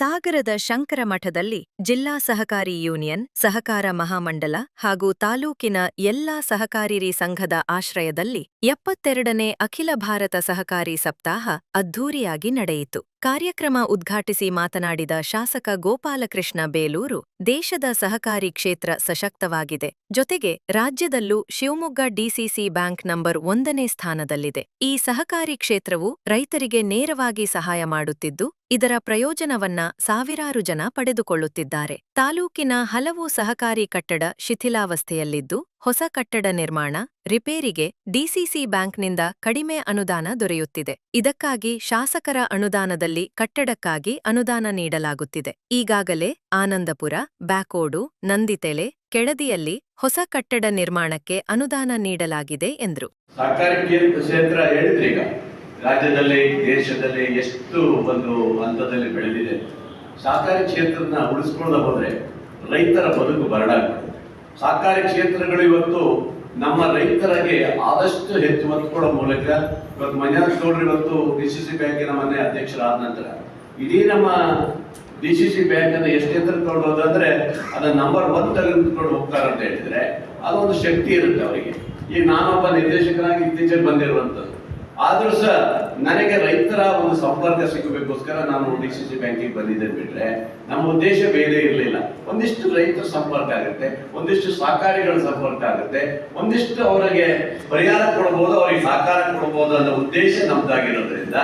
ಸಾಗರದ ಶಂಕರ ಮಠದಲ್ಲಿ ಜಿಲ್ಲಾ ಸಹಕಾರಿ ಯೂನಿಯನ್, ಸಹಕಾರ ಮಹಾಮಂಡಲ ಹಾಗೂ ತಾಲೂಕಿನ ಎಲ್ಲಾ ಸಹಕಾರಿರಿ ಸಂಘದ ಆಶ್ರಯದಲ್ಲಿ ಎಪ್ಪತ್ತೆರಡನೇ ಅಖಿಲ ಭಾರತ ಸಹಕಾರಿ ಸಪ್ತಾಹ ಅದ್ಧೂರಿಯಾಗಿ ನಡೆಯಿತು. ಕಾರ್ಯಕ್ರಮ ಉದ್ಘಾಟಿಸಿ ಮಾತನಾಡಿದ ಶಾಸಕ ಗೋಪಾಲಕೃಷ್ಣ ಬೇಲೂರು, ದೇಶದ ಸಹಕಾರಿ ಕ್ಷೇತ್ರ ಸಶಕ್ತವಾಗಿದೆ. ಜೊತೆಗೆ ರಾಜ್ಯದಲ್ಲೂ ಶಿವಮೊಗ್ಗ ಡಿಸಿಸಿ ಬ್ಯಾಂಕ್ ನಂಬರ್ ಒಂದನೇ ಸ್ಥಾನದಲ್ಲಿದೆ. ಈ ಸಹಕಾರಿ ಕ್ಷೇತ್ರವು ರೈತರಿಗೆ ನೇರವಾಗಿ ಸಹಾಯ ಮಾಡುತ್ತಿದ್ದು, ಇದರ ಪ್ರಯೋಜನವನ್ನ ಸಾವಿರಾರು ಜನ ಪಡೆದುಕೊಳ್ಳುತ್ತಿದ್ದಾರೆ. ತಾಲೂಕಿನ ಹಲವು ಸಹಕಾರಿ ಕಟ್ಟಡ ಶಿಥಿಲಾವಸ್ಥೆಯಲ್ಲಿದ್ದು ಹೊಸ ಕಟ್ಟಡ ನಿರ್ಮಾಣ, ರಿಪೇರಿಗೆ ಡಿಸಿಸಿ ಬ್ಯಾಂಕ್ನಿಂದ ಕಡಿಮೆ ಅನುದಾನ ದೊರೆಯುತ್ತಿದೆ. ಇದಕ್ಕಾಗಿ ಶಾಸಕರ ಅನುದಾನದಲ್ಲಿ ಕಟ್ಟಡಕ್ಕಾಗಿ ಅನುದಾನ ನೀಡಲಾಗುತ್ತಿದೆ. ಈಗಾಗಲೇ ಆನಂದಪುರ, ಬ್ಯಾಕೋಡು, ನಂದಿತೆಲೆ ಕೆಳದಿಯಲ್ಲಿ ಹೊಸ ಕಟ್ಟಡ ನಿರ್ಮಾಣಕ್ಕೆ ಅನುದಾನ ನೀಡಲಾಗಿದೆ ಎಂದರು. ರಾಜ್ಯದಲ್ಲಿ, ದೇಶದಲ್ಲಿ ಎಷ್ಟು ಒಂದು ಹಂತದಲ್ಲಿ ಬೆಳೆದಿದೆ. ಸಹಕಾರಿ ಕ್ಷೇತ್ರನ ಉಳಿಸ್ಕೊಳ್ಳದ ಹೋದ್ರೆ ರೈತರ ಬದುಕು ಬರಡಾಗ್ತದೆ. ಸಹಕಾರಿ ಕ್ಷೇತ್ರಗಳು ಇವತ್ತು ನಮ್ಮ ರೈತರಿಗೆ ಆದಷ್ಟು ಹೆಚ್ಚು ಒತ್ತು ಕೊಡೋ ಮೂಲಕ ಇವತ್ತು ಮಂಜುನಾಥ್ ಗೌಡ್ರು ಇವತ್ತು ಡಿ ಸಿ ಸಿ ಬ್ಯಾಂಕಿನ ಮನೆ ಅಧ್ಯಕ್ಷರಾದ ನಂತರ ಇಡೀ ನಮ್ಮ ಡಿ ಸಿ ಸಿ ಬ್ಯಾಂಕ್ ಅನ್ನು ಎಷ್ಟು ಎತ್ತರ ಹೋದಂದ್ರೆ ಅದನ್ನ ನಂಬರ್ ಒನ್ ತೆಗೆದುಕೊಂಡು ಹೋಗ್ತಾರೆ ಅಂತ ಹೇಳಿದ್ರೆ ಅದೊಂದು ಶಕ್ತಿ ಇರುತ್ತೆ ಅವರಿಗೆ. ಈಗ ನಾನೊಬ್ಬ ನಿರ್ದೇಶಕನಾಗಿ ಇತ್ತೀಚೆಗೆ ಬಂದಿರುವಂತದ್ದು ಆದ್ರೂ ಸಹ ನನಗೆ ರೈತರ ಒಂದು ಸಂಪರ್ಕ ಸಿಗಬೇಕೋಸ್ಕರ ನಾನು ಡಿ ಸಿ ಸಿ ಬ್ಯಾಂಕಿಗೆ ಬಂದಿದ್ದೆ ಬಿಟ್ರೆ ನಮ್ಮ ಉದ್ದೇಶ ಬೇರೆ ಇರಲಿಲ್ಲ. ಒಂದಿಷ್ಟು ರೈತರ ಸಂಪರ್ಕ ಆಗುತ್ತೆ, ಒಂದಿಷ್ಟು ಸಹಕಾರಿಗಳ ಸಂಪರ್ಕ ಆಗುತ್ತೆ, ಒಂದಿಷ್ಟು ಅವರಿಗೆ ಪರಿಹಾರ ಕೊಡಬಹುದು ಅವರಿಗೆ ಸಹಕಾರ ಕೊಡಬಹುದು ಅನ್ನೋ ಉದ್ದೇಶ ನಮ್ದಾಗಿರೋದ್ರಿಂದ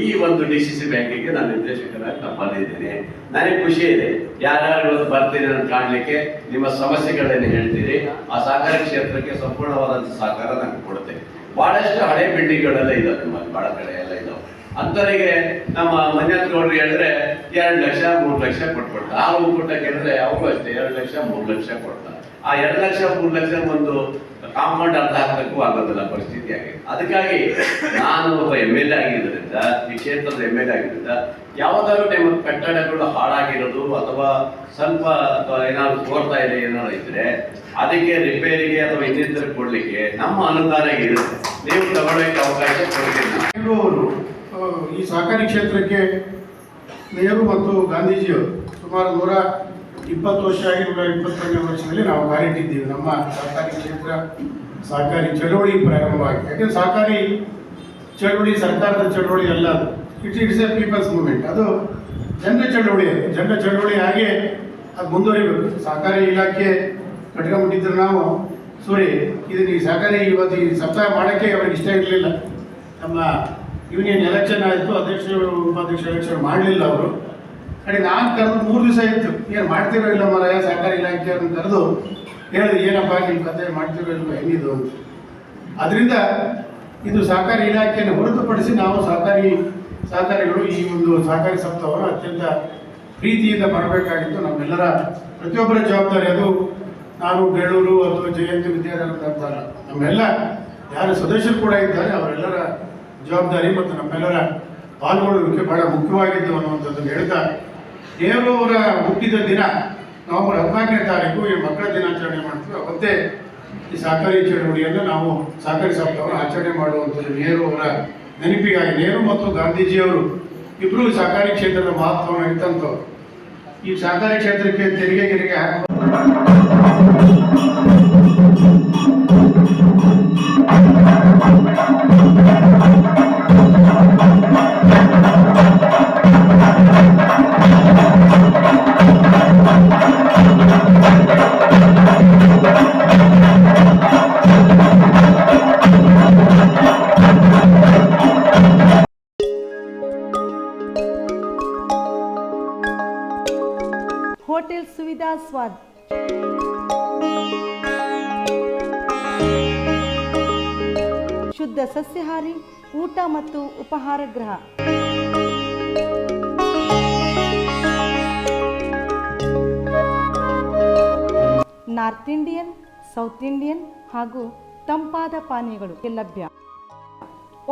ಈ ಒಂದು ಡಿ ಸಿ ಸಿ ಬ್ಯಾಂಕಿಗೆ ನಾನು ನಿರ್ದೇಶಕರಾಗಿ ನಾನು ಬಂದಿದ್ದೇನೆ. ನನಗೆ ಖುಷಿ ಇದೆ, ಯಾರ್ಯಾರು ಬರ್ತೀನಿ ಅಂತ ಕಾಣಲಿಕ್ಕೆ ನಿಮ್ಮ ಸಮಸ್ಯೆಗಳನ್ನು ಹೇಳ್ತೀರಿ. ಆ ಸಹಕಾರಿ ಕ್ಷೇತ್ರಕ್ಕೆ ಸಂಪೂರ್ಣವಾದಂಥ ಸಹಕಾರ ನಾನು ಕೊಡ್ತೇನೆ. ಬಹಳಷ್ಟು ಹಳೆ ಬಿಲ್ಡಿಂಗ್ಗಳೆಲ್ಲ ಇದಾವೆ ನಮ್ಮಲ್ಲಿ ಬಹಳ ಕಡೆ ಎಲ್ಲ ಇದಾವೆ. ಅಂಥವರಿಗೆ ನಮ್ಮ ಮಂಜಾತ್ ಗೌಡ್ರು ಹೇಳಿದ್ರೆ ಎರಡು ಲಕ್ಷ, ಮೂರು ಲಕ್ಷ ಕೊಟ್ಬಿಡ್ತಾರೆ ಆ ಒಕ್ಕೂಟ ಕೇಳಿದ್ರೆ ಅವರು ಅಷ್ಟೇ ಎರಡು ಲಕ್ಷ, ಮೂರು ಲಕ್ಷ ಕೊಡ್ತಾರೆ. ಆ ಎರಡು ಲಕ್ಷ, ಮೂರು ಲಕ್ಷ ಒಂದು ಕಾಂಪೌಂಡ್ ಅರ್ಧ ಹಾಕಕ್ಕೂ ಆಗೋದಿಲ್ಲ ಪರಿಸ್ಥಿತಿ ಆಗಿದೆ ಅದಕ್ಕಾಗಿ ನಾನು ಒಬ್ಬ ಎಂ ಎಲ್ ಎ ಆಗಿದ್ದರಿಂದ ಈ ಕ್ಷೇತ್ರದ ಎಂ ಎಲ್ ಎ ಆಗಿದ್ದರಿಂದ ಯಾವುದಾದ್ರು ನಿಮ್ಮ ಕಟ್ಟಡಗಳು ಹಾಳಾಗಿರೋದು ಅಥವಾ ಸ್ವಲ್ಪ ಅಥವಾ ಏನಾದ್ರು ತೋರ್ತಾ ಇದೆ ಏನಾದ್ರು ಇದ್ರೆ, ಅದಕ್ಕೆ ರಿಪೇರಿಗೆ ಅಥವಾ ಇನ್ನಿತರ ಕೊಡ್ಲಿಕ್ಕೆ ನಮ್ಮ ಅನುದಾನ ಇರುತ್ತೆ ನೀವು ತಗೊಳ್ಳೋಕೆ ಅವಕಾಶ ಕೊಡ್ತೀನಿ. ಅವರು ಈ ಸಹಕಾರಿ ಕ್ಷೇತ್ರಕ್ಕೆ ನೆಹರು ಮತ್ತು ಗಾಂಧೀಜಿಯವರು ಸುಮಾರು ನೂರ ಇಪ್ಪತ್ತು ವರ್ಷ ಆಗಿ ನೂರ ಇಪ್ಪತ್ತೊಂದನೇ ವರ್ಷದಲ್ಲಿ ನಾವು ಕಾಲಿಟ್ಟಿದ್ದೀವಿ ನಮ್ಮ ಸಹಕಾರಿ ಕ್ಷೇತ್ರ ಸಹಕಾರಿ ಚಳುವಳಿ ಪ್ರಾರಂಭವಾಗಿ. ಯಾಕೆಂದ್ರೆ ಸಹಕಾರಿ ಚಳವಳಿ, ಸರ್ಕಾರದ ಚಳುವಳಿ ಅಲ್ಲ ಅದು. It it's a people's movement ಅದು ಜನರ ಚಳುವಳಿ ಜನರ ಚಳವಳಿ ಹಾಗೆ ಅದು ಮುಂದುವರಿಬೇಕು. ಸಹಕಾರಿ ಇಲಾಖೆ ಕಟ್ಕೊಂಡ್ಬಿಟ್ಟಿದ್ರು ನಾವು, ಸೋರಿ ಇದನ್ನ ಈ ಸಹಕಾರಿ ಇವತ್ತು ಈ ಸಪ್ತಾಹ ಮಾಡೋಕ್ಕೆ ಅವ್ರಿಗೆ ಇಷ್ಟ ಇರಲಿಲ್ಲ. ನಮ್ಮ ಯೂನಿಯನ್ ಎಲೆಕ್ಷನ್ ಆಯಿತು, ಅಧ್ಯಕ್ಷರು ಉಪಾಧ್ಯಕ್ಷ ಎಲೆಕ್ಷನ್ ಮಾಡಲಿಲ್ಲ ಅವರು. ಕಡೆ ನಾನು ಕರೆದು ಮೂರು ದಿವಸ ಇತ್ತು ಏನು ಮಾಡ್ತಿರೋ ಇಲ್ಲ ಮರ ಸಹಕಾರಿ ಇಲಾಖೆಯವ್ರನ್ನ ಕರೆದು ಹೇಳಿದ್ರು, ಏನಪ್ಪ ನಿಮ್ಮ ಕತೆ ಮಾಡ್ತಿರೋ ಇಲ್ವ ಹೆಂಗಿದು ಅಂತ. ಅದರಿಂದ ಇದು ಸಹಕಾರಿ ಇಲಾಖೆಯನ್ನು ಹೊರತುಪಡಿಸಿ ನಾವು ಸಹಕಾರಿ ಸಹಕಾರಿಗಳು ಈ ಒಂದು ಸಹಕಾರಿ ಸಪ್ತಾಹವನ್ನು ಅತ್ಯಂತ ಪ್ರೀತಿಯಿಂದ ಬರಬೇಕಾಗಿತ್ತು. ನಮ್ಮೆಲ್ಲರ ಪ್ರತಿಯೊಬ್ಬರ ಜವಾಬ್ದಾರಿ ಅದು. ನಾನು ಬೇಳೂರು ಅಥವಾ ಜಯಂತಿ ವಿದ್ಯಾರ್ಥಿ ಅಂತಾರ ನಮ್ಮೆಲ್ಲ ಯಾರು ಸದಸ್ಯರು ಕೂಡ ಇದ್ದಾರೆ, ಅವರೆಲ್ಲರ ಜವಾಬ್ದಾರಿ ಮತ್ತು ನಮ್ಮೆಲ್ಲರ ಪಾಲ್ಗೊಳ್ಳುವಿಕೆ ಬಹಳ ಮುಖ್ಯವಾಗಿದ್ದು ಅನ್ನುವಂಥದ್ದನ್ನು ಹೇಳ್ತಾ ನೆಹರು ಅವರ ಹುಟ್ಟಿದ ದಿನ, ನವೆಂಬರ್ ಹದಿನಾಲ್ಕನೇ ತಾರೀಕು ಈ ಮಕ್ಕಳ ದಿನಾಚರಣೆ ಮಾಡ್ತೀವಿ. ಅವತ್ತೇ ಈ ಸಹಕಾರಿ ಚಳವಳಿಯನ್ನು ನಾವು ಸಹಕಾರಿ ಸಪ್ತಾಹವನ್ನು ಆಚರಣೆ ಮಾಡುವಂಥದ್ದು ನೆಹರು ಅವರ ನೆನಪಿಗಾಗಿ, ನೆಹರು ಮತ್ತು ಗಾಂಧೀಜಿಯವರು ಇಬ್ಬರು ಸಹಕಾರಿ ಕ್ಷೇತ್ರದ ಮಹತ್ವವನ್ನು ಇಟ್ಟಂಥವ್ರು ಈ ಸಹಕಾರಿ ಕ್ಷೇತ್ರಕ್ಕೆ ತೆರಿಗೆ ಗಿರಿಗೆ ಹಾಕುವ ಹೋಟೆಲ್ ಸುವಿಧಾ ಸ್ವಾದ್. ಶುದ್ಧ ಸಸ್ಯಾಹಾರಿ, ಊಟ ಮತ್ತು ಉಪಹಾರ ಗೃಹ. ನಾರ್ತ್ ಇಂಡಿಯನ್, ಸೌತ್ ಇಂಡಿಯನ್ ಹಾಗೂ ತಂಪಾದ ಪಾನೀಯಗಳು ಲಭ್ಯ.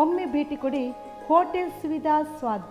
ಒಮ್ಮೆ ಭೇಟಿ ಕೊಡಿ ಹೋಟೆಲ್ ಸುವಿಧಾ ಸ್ವಾದ್,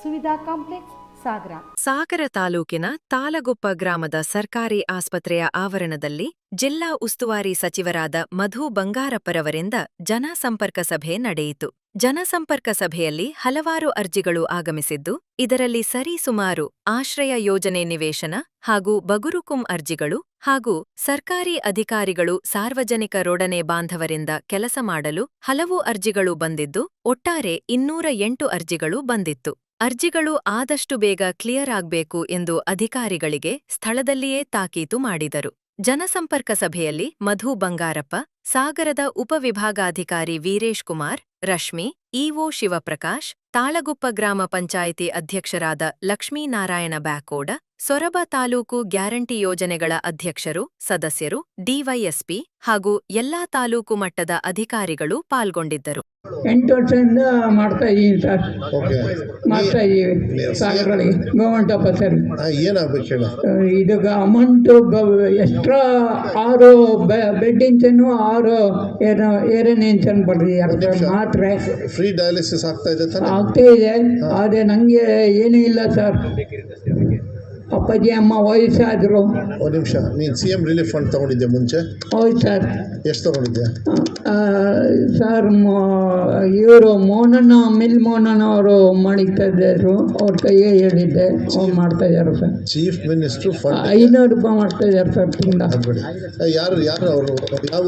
ಸುವಿಧಾ ಕಾಂಪ್ಲೆಕ್ಸ್ ಸಾಗರ. ಸಾಗರ ತಾಲೂಕಿನ ತಾಲಗುಪ್ಪ ಗ್ರಾಮದ ಸರ್ಕಾರಿ ಆಸ್ಪತ್ರೆಯ ಆವರಣದಲ್ಲಿ ಜಿಲ್ಲಾ ಉಸ್ತುವಾರಿ ಸಚಿವರಾದ ಮಧು ಬಂಗಾರಪ್ಪರವರಿಂದ ಜನಸಂಪರ್ಕ ಸಭೆ ನಡೆಯಿತು. ಜನಸಂಪರ್ಕ ಸಭೆಯಲ್ಲಿ ಹಲವಾರು ಅರ್ಜಿಗಳು ಆಗಮಿಸಿದ್ದು, ಇದರಲ್ಲಿ ಸರಿಸುಮಾರು ಆಶ್ರಯ ಯೋಜನೆ ನಿವೇಶನ ಹಾಗೂ ಬಗುರುಕುಂ ಅರ್ಜಿಗಳು ಹಾಗೂ ಸರ್ಕಾರಿ ಅಧಿಕಾರಿಗಳು ಸಾರ್ವಜನಿಕರೊಡನೆ ಬಾಂಧವರಿಂದ ಕೆಲಸ ಮಾಡಲು ಹಲವು ಅರ್ಜಿಗಳು ಬಂದಿದ್ದು, ಒಟ್ಟಾರೆ ಇನ್ನೂರ ಎಂಟು ಅರ್ಜಿಗಳು ಬಂದಿತ್ತು. ಅರ್ಜಿಗಳು ಆದಷ್ಟು ಬೇಗ ಕ್ಲಿಯರ್ ಆಗ್ಬೇಕು ಎಂದು ಅಧಿಕಾರಿಗಳಿಗೆ ಸ್ಥಳದಲ್ಲಿಯೇ ತಾಕೀತು ಮಾಡಿದರು. ಜನಸಂಪರ್ಕ ಸಭೆಯಲ್ಲಿ ಮಧು ಬಂಗಾರಪ್ಪ, ಸಾಗರದ ಉಪವಿಭಾಗಾಧಿಕಾರಿ ವೀರೇಶ್ ಕುಮಾರ್, ರಶ್ಮಿ ಇಒ ಶಿವಪ್ರಕಾಶ್ ತಾಳಗುಪ್ಪ ಗ್ರಾಮ ಪಂಚಾಯಿತಿ ಅಧ್ಯಕ್ಷರಾದ ಲಕ್ಷ್ಮೀನಾರಾಯಣ ಬ್ಯಾಕೋಡ ಸೊರಬ ತಾಲೂಕು ಗ್ಯಾರಂಟಿ ಯೋಜನೆಗಳ ಅಧ್ಯಕ್ಷರು ಸದಸ್ಯರು ಡಿವೈಎಸ್ಪಿ ಹಾಗೂ ಎಲ್ಲಾ ತಾಲೂಕು ಮಟ್ಟದ ಅಧಿಕಾರಿಗಳು ಪಾಲ್ಗೊಂಡಿದ್ದರು. ಎಂಟು ವರ್ಷದಿಂದ ಮಾಡ್ತಾ ಇದ್ದೀನಿ ಸರ್. ಓಕೆ. ಮಾಡ್ತಾ ಇದ್ದೀವಿ ಸಾಗರಗಳಿಗೆ ಗೌರ್ಮೆಂಟ್ ಆಫೀಸರ್ ಏನಾಗ್ಬೇಕು ಇದು ಅಮೌಂಟು ಎಕ್ಸ್ಟ್ರಾ ಆರು ಬೆಡ್ ಇಂಚನ್ನು ಆರು ಏನು ಏರನ್ ಇಂಚನ್ ಬರ್ದಿದ್ದಾರೆ ಮಾತ್ರೆ. ಫ್ರೀ ಡಯಾಲಿಸಿಸ್ ಆಗ್ತಾ ಇದೆ ತಾನೆ? ಆಗ್ತಾ ಇದೆ. ಆದರೆ ನನಗೆ ಏನೂ ಇಲ್ಲ ಸರ್. ಅಪ್ಪಾಜಿ ಅಮ್ಮ ವಯಸ್ಸಾದರು. ಒಂದು ನಿಮಿಷ. ನೀನು ಸಿ ಎಂ ರಿಲೀಫ್ ಫಂಡ್ ತೊಗೊಂಡಿದ್ದೆ ಮುಂಚೆ? ಹೌದು ಸರ್. ಎಷ್ಟು ತೊಗೊಂಡಿದ್ದೆ ಆ, ಸರ್ ಇವರು ಮೋಹನಣ್ಣ ಮಿಲ್ ಮೋಹನಣ್ಣ ಅವರು ಮಾಡಿಗ್ತಾ ಇದ್ದರು. ಅವ್ರ ಕೈಯೇ ಹೇಳಿದ್ದೆ. ಅವ್ರು ಮಾಡ್ತಾ ಇದ್ದಾರೆ ಸರ್. ಚೀಫ್ ಮಿನಿಸ್ಟ್ರು ಫಂಡ್ ಐನೂರು ರೂಪಾಯಿ ಮಾಡ್ತಾ ಇದ್ದಾರೆ ಸರ್ ತಿಂಗಳ. ಯಾರು ಯಾರು ಅವರು? ಯಾವ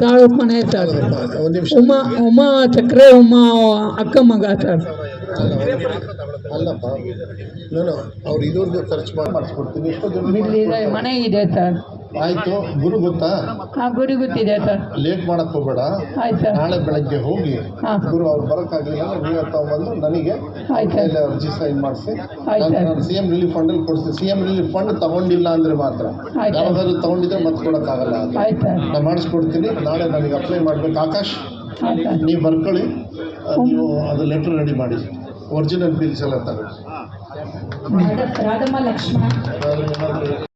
ತಾವು ಮನೆ ತಾಳು ಉಮಾ ಉಮಾ ಸಕ್ಕರೆ ಉಮಾ ಅಕ್ಕ ಮಗ ಸರ್ ಅಲ್ಲಪ್ಪ ನಾನು ಅವ್ರು ಇದುವರೆಗೂ ಖರ್ಚು ಮಾಡಿ ಮಾಡಿಸ್ಕೊಡ್ತೀನಿ ಮನೆ ಇದೆ ಸರ್ ಆಯಿತು ಗುರು ಗೊತ್ತಾ? ಗುರಿ ಗೊತ್ತಿದೆ ಸರ್ ಲೇಟ್ ಮಾಡಕ್ ಹೋಗಬೇಡ. ಆಯ್ತು ಸರ್. ನಾಳೆ ಬೆಳಗ್ಗೆ ಹೋಗಿ ಹಾಂ ಗುರು ಅವ್ರು ಬರೋಕ್ಕಾಗಲಿಲ್ಲ ನೀವು ನೀವೇ ಬಂದು ನನಗೆ ಆಯ್ತು ಸರ್. ಅರ್ಜಿ ಸೈನ್ ಮಾಡಿಸಿ. ಆಯ್ತು ಸರ್. ನಾನು ಸಿ ಎಂ ರಿಲೀಫ್ ಫಂಡ್ ಕೊಡಿಸ್ತೀನಿ ಸಿ ಎಂ ರಿಲೀಫ್ ಫಂಡ್ ತಗೊಂಡಿಲ್ಲ ಅಂದ್ರೆ ಮಾತ್ರ. ಆಯ್ತು. ಯಾವಾಗಾದ್ರೂ ತಗೊಂಡಿದ್ರೆ ಮತ್ತೆ ಕೊಡೋಕ್ಕಾಗಲ್ಲ ಅದು. ಆಯ್ತು ಸರ್. ನಾನು ಮಾಡಿಸ್ಕೊಡ್ತೀನಿ. ನಾಳೆ ನನಗೆ ಅಪ್ಲೈ ಮಾಡ್ಬೇಕು. ಆಕಾಶ್ ಸರ್. ನೀವು ಬರ್ಕೊಳ್ಳಿ. ನೀವು ಅದು ಲೆಟ್ರ್ ರೆಡಿ ಮಾಡಿ. ಒರಿಜಿನಲ್ ಬಿಲ್ಸ್ ಎಲ್ಲ ತಗೊಳ್ಳಿ. ರಾಧಮ್ಮ ಲಕ್ಷ್ಮಣ. ಏನಾದರೂ